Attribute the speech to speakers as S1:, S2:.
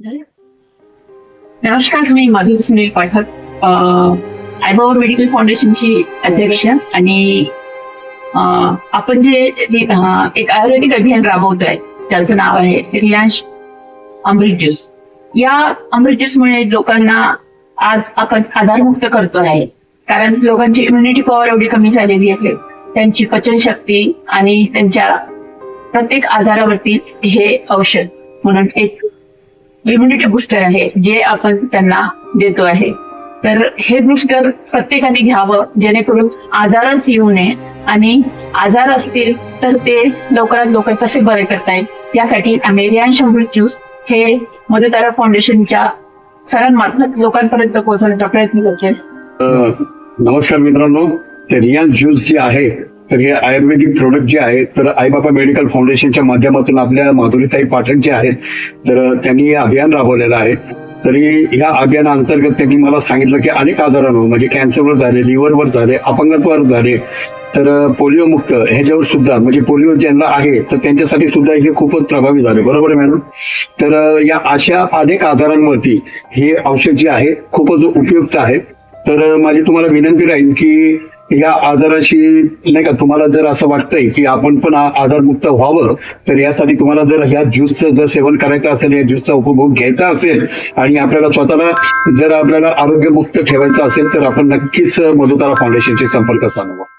S1: नमस्कार मी मधुर सुनील पाठक आयबावर मेडिकल फाउंडेशनची अध्यक्ष आणि आपण जे एक आयुर्वेदिक अभियान राबवतोय त्याचं नाव आहे रिलायन्स अमृत ज्यूस. या अमृत ज्यूसमुळे लोकांना आज आपण आजारमुक्त करतो आहे. कारण लोकांची इम्युनिटी पॉवर एवढी कमी झालेली आहे. त्यांची पचनशक्ती आणि त्यांच्या प्रत्येक आजारावरती हे औषध म्हणून एक इम्युनिटी म्हणजे बुस्टर आहे जे आपण त्यांना देतो आहे. तर हे बुस्टर प्रत्येकाने घ्यावं जेणेकरून आजारच येऊ नये आणि आजार असतील तर ते लवकरात लवकर कसे बरे करता येईल? यासाठी अमेरियन शंभर ज्यूस हे मदतारा फाउंडेशनच्या सरांमार्फत लोकांपर्यंत पोहोचवण्याचा प्रयत्न करते
S2: नमस्कार मित्रांनो. रियान ज्यूस जे आहे तर हे आयुर्वेदिक प्रोडक्ट जे आहेत तर आईबापा मेडिकल फाउंडेशनच्या माध्यमातून आपल्या माधुरीताई पाठक जे आहेत तर त्यांनी हे अभियान राबवलेलं आहे. तरी या अभियानाअंतर्गत त्यांनी मला सांगितलं की अनेक आजारांवर म्हणजे कॅन्सरवर झाले लिव्हरवर झाले अपंगत्वावर झाले तर पोलिओ मुक्त ह्याच्यावर सुद्धा म्हणजे पोलिओ ज्यांना आहे तर त्यांच्यासाठी सुद्धा हे खूपच प्रभावी झाले. बरोबर आहे मॅडम तर या अशा अनेक आजारांवरती हे औषध जे आहे खूपच उपयुक्त आहे. तर माझी तुम्हाला विनंती राहील की या आजाराशी नाही का तुम्हाला जर असं वाटतंय की आपण पण आजारमुक्त व्हावं तर यासाठी तुम्हाला जर ह्या ज्यूसचं जर सेवन करायचं असेल या ज्यूसचा उपभोग घ्यायचा असेल आणि आपल्याला स्वतःला जर आपल्याला आरोग्यमुक्त ठेवायचं असेल तर आपण नक्कीच मधुतारा फाउंडेशनशी संपर्क साधावा